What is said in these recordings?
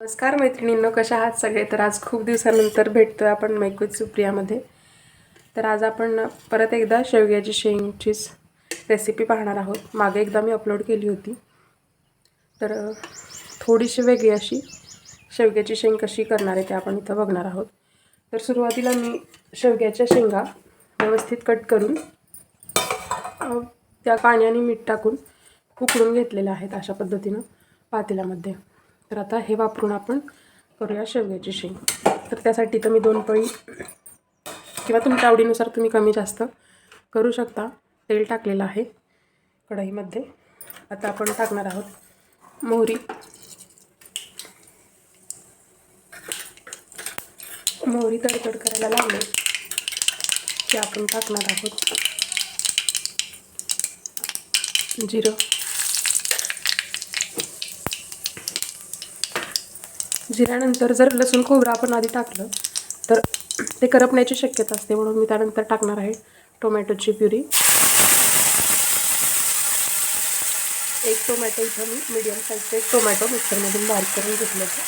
नमस्कार मैत्रिणींनो कशा आहात सगळे? तर आज खूप दिवसानंतर भेटतो आहे आपण मैकूत सुप्रियामध्ये. तर आज आपण परत एकदा शेवग्याची शेंगचीच रेसिपी पाहणार आहोत. मागे एकदा मी अपलोड केली होती. तर थोडीशी वेगळी अशी शेवग्याची शेंग कशी करणार आहे ते आपण इथं बघणार आहोत. तर सुरुवातीला मी शेवग्याच्या शेंगा व्यवस्थित कट करून त्या पाण्याने मीठ टाकून उकळून घेतलेल्या आहेत अशा पद्धतीनं पातेल्यामध्ये. तर आता हे वापरून आपण करूया शेवग्याची शेंग. तर त्यासाठी तर मी दोन पळी किंवा तुमच्या आवडीनुसार तुम्ही कमी जास्त करू शकता. तेल टाकलेलं आहे कढईमध्ये. आता आपण टाकणार आहोत मोहरी. मोहरी तडतड करायला लागले. की आपण टाकणार आहोत. जिरं. जिऱ्यानंतर जर लसूण खोबरं आपण आधी टाकलं तर ते करपण्याची शक्यता असते म्हणून मी त्यानंतर टाकणार आहे टोमॅटोची प्युरी. एक टोमॅटो इथं मी मीडियम साईजचं एक टोमॅटो मिक्सरमधून बारीक करून घेतलं होतं.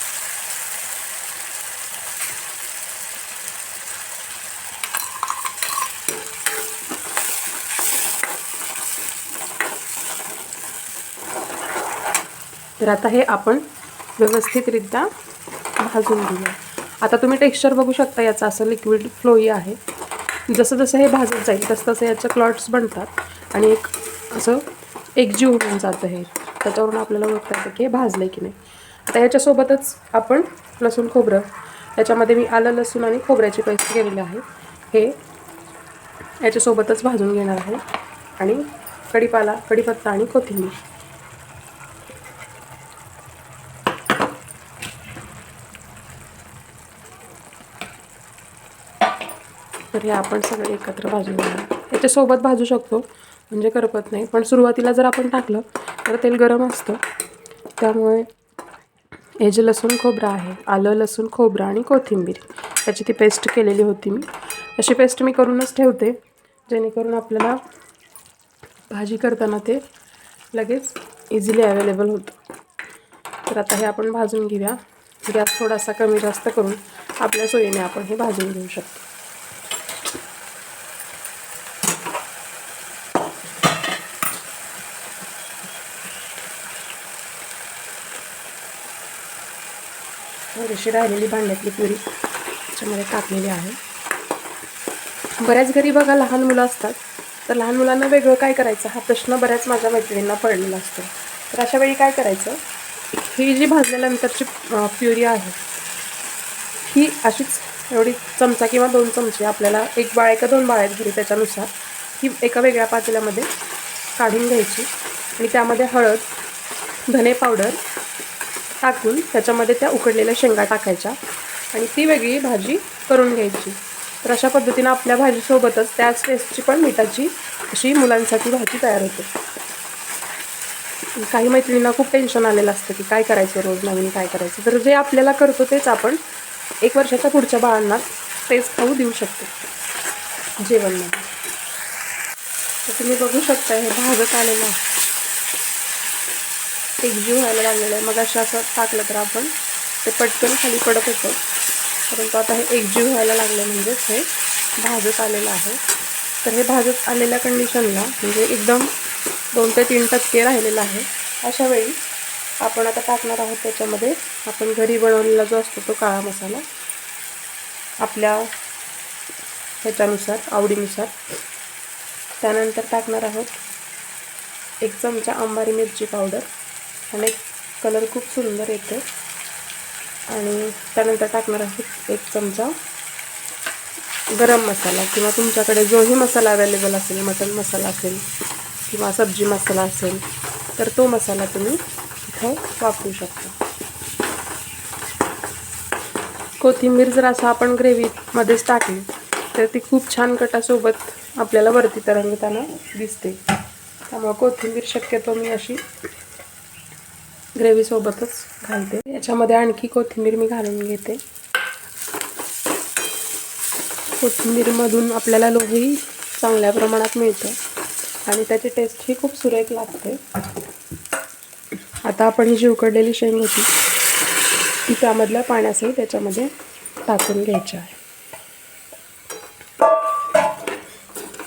तर आता हे आपण व्यवस्थितरित्या भाजून घेऊया. आता तुम्ही टेक्स्चर बघू शकता याचं असं लिक्विड फ्लोई आहे. जसं जसं हे भाजत जाईल तसं तसं याचे क्लॉट्स बनतात. आणि एक असं एकजीव होऊन जातं हे. त्याच्यावरून आपल्याला ओळखता येतं की हे भाजलं की नाही. आता याच्यासोबतच आपण लसूण खोबरं. याच्यामध्ये मी आलं लसूण आणि खोबऱ्याची पेस्ट केलेली आहे. हे याच्यासोबतच भाजून घेणार आहे. आणि कढीपाला कढीपत्ता आणि कोथिंबीर. तर हे आपण सगळे एकत्र भाजून घेणार त्याच्यासोबत भाजू शकतो म्हणजे करपत नाही. पण सुरुवातीला जर आपण टाकलं तर तेल गरम असतं. त्यामुळे हे जे लसूण खोबरं आहे आलं लसूण खोबरं आणि कोथिंबीर याची ती पेस्ट केलेली होती मी. अशी पेस्ट मी करूनच ठेवते जेणेकरून आपल्याला भाजी करताना ते लगेच इझिली अवेलेबल होतं. तर आता हे आपण भाजून घेऊया. गॅस थोडासा कमी जास्त करून आपल्या सोयीने आपण हे भाजून घेऊ शकतो. थोडीशी राहिलेली भांड्यातली पुरी त्याच्यामध्ये टाकलेली आहे. बऱ्याच घरी बघा लहान मुलं असतात. तर लहान मुलांना वेगळं काय करायचं? हा प्रश्न बऱ्याच माझ्या मैत्रिणींना पडलेला असतो. तर अशा वेळी काय करायचं? ही जी भाजल्यानंतरची प्युरी आहे ही अशीच एवढी चमचा किंवा दोन चमचे आपल्याला एक बाळ का दोन बाळ आहेत घरी त्याच्यानुसार ही एका वेगळ्या पातेल्यामध्ये काढून घ्यायची. आणि त्यामध्ये हळद धने पावडर टाकून त्याच्यामध्ये त्या उकडलेल्या शेंगा टाकायच्या आणि ती वेगळी भाजी करून घ्यायची. तर अशा पद्धतीनं आपल्या भाजीसोबतच त्याच टेस्टची पण मिठाची अशी मुलांसाठी भाजी तयार होते. काही मैत्रिणींना खूप टेन्शन आलेलं असतं की काय करायचं रोज नवीन काय करायचं? तर जे आपल्याला करतो तेच आपण एक वर्षाच्या पुढच्या बाळांना तेच खाऊ देऊ शकतो. जेवणमध्ये तर तुम्ही बघू शकता हे भाजत आलेलं आहे. एक जीव व्हायला लागलेला आहे. मग असं असं टाकलं तर आपण. ते पटकन खाली पडत होतं. परंतु आता हे एक जीव व्हायला लागलं म्हणजेच हे भाजत आलेलं आहे. तर हे भाजत आलेल्या कंडिशनला म्हणजे एकदम दोन ते तीन टक्के राहिलेलं आहे. अशा वेळी आपण आता टाकणार आहोत त्याच्यामध्ये आपण घरी बनवलेला जो असतो तो काळा मसाला आपल्या ह्याच्यानुसार आवडीनुसार. त्यानंतर टाकणार आहोत एक चमचा अंबारी मिरची पावडर. आणि कलर खूप सुंदर येतो आणि त्यानंतर टाकणार आहोत एक चमचा गरम मसाला किंवा तुमच्याकडे जोही मसाला अवेलेबल असेल मटन मसाला असेल किंवा सब्जी मसाला असेल तर तो मसाला तुम्ही इथं वापरू शकता. कोथिंबीर जर असं आपण ग्रेव्हीमध्येच टाकली तर ती खूप छान कटासोबत आपल्याला वरती तरंगताना दिसते. त्यामुळं कोथिंबीर शक्यतो मी अशी ग्रेव्हीसोबतच घालते. याच्यामध्ये आणखी कोथिंबीर मी घालून घेते. कोथिंबीरमधून आपल्याला लोहही चांगल्या प्रमाणात मिळतं. आणि त्याची टेस्ट ही खूप सुरेख लागते. आता आपण ही जी उकडलेली शेंग होती ती त्यामधल्या पाण्यासही त्याच्यामध्ये टाकून घ्यायची आहे.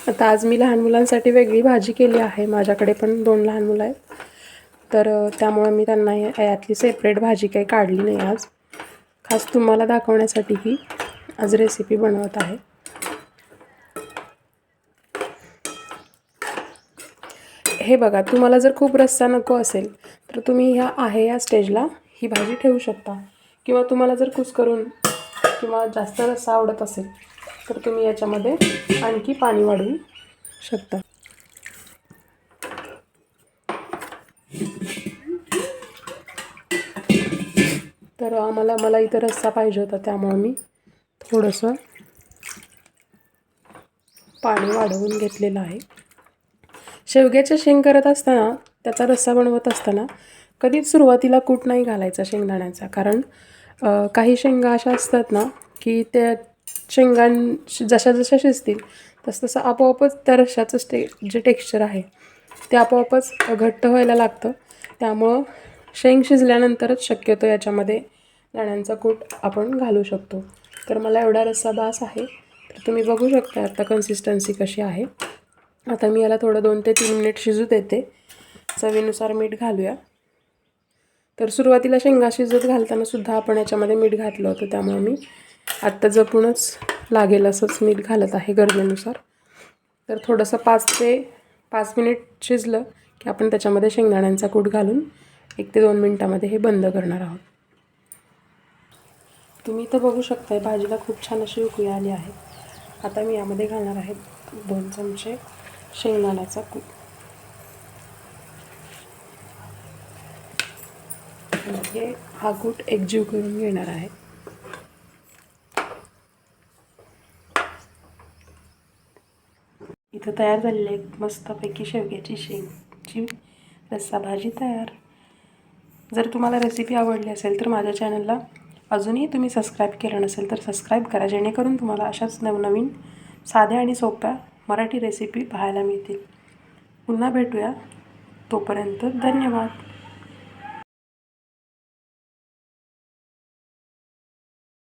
आता आज मी लहान मुलांसाठी वेगळी भाजी केली आहे. माझ्याकडे पण दोन लहान मुलं आहेत. तर त्यामुळे मी त्यांना या- यातली सेपरेट भाजी काही काढली नाही आज. खास तुम्हाला दाखवण्यासाठी ही आज रेसिपी बनवत आहे. हे बघा तुम्हाला जर खूप रस्सा नको असेल तर तुम्ही ह्या आहे या स्टेजला ही भाजी ठेवू शकता. किंवा तुम्हाला जर कुस्करून किंवा जास्त रस्सा आवडत असेल तर तुम्ही याच्यामध्ये आणखी पाणी वाढवू शकता. तर आम्हाला मला इथं रस्सा पाहिजे होता त्यामुळं मी थोडंसं पाणी वाढवून घेतलेलं आहे. शेवग्याच्या शेंग करत असताना त्याचा रस्सा बनवत असताना कधीच सुरुवातीला कूट नाही घालायचा शेंगदाण्याचा. कारण काही शेंगा अशा असतात ना की त्या शेंगां जशा जशा शिजतील तसं तसं आपोआपच त्या रश्शाचं स्टे जे टेक्स्चर आहे ते आपोआपच घट्ट व्हायला लागतं. त्यामुळं शेंग शिजल्यानंतरच शक्यतो याच्यामध्ये दाण्यांचा कूट आपण घालू शकतो. तर मला एवढा रस्सा बास आहे तर तुम्ही बघू शकता आता कन्सिस्टन्सी कशी आहे. आता मी याला थोडं दोन ते तीन मिनिट शिजू देते. चवीनुसार मीठ घालूया. तर सुरुवातीला शेंगा शिजत घालताना सुद्धा आपण याच्यामध्ये मीठ घातलं होतं त्यामुळे मी आत्ता जपूनच लागेल असंच मीठ घालत आहे गरजेनुसार. तर थोडंसं पाच ते पाच मिनिट शिजलं की आपण त्याच्यामध्ये शेंगदाण्यांचा कूट घालून एक ते दोन मिनटामध्ये हे बंद करणार आहोत. तुम्ही इथं बघू शकताय भाजीला खूप छान अशी उकळी आली आहे. आता मी यामध्ये घालणार आहे दोन चमचे शेंगदाण्याचा कूट म्हणजे हा कूट एकजीव करून घेणार आहे. इथं तयार झालेली एक मस्तपैकी शेवग्याची शेंगची रस्सा भाजी तयार. जर तुम्हाला रेसिपी आवडली असेल तर माझ्या चॅनलला अजूनही तुम्ही सबस्क्राईब केलं नसेल तर सबस्क्राईब करा जेणेकरून तुम्हाला अशाच नवनवीन साध्या आणि सोप्या मराठी रेसिपी पाहायला मिळतील. पुन्हा भेटूया. तोपर्यंत धन्यवाद.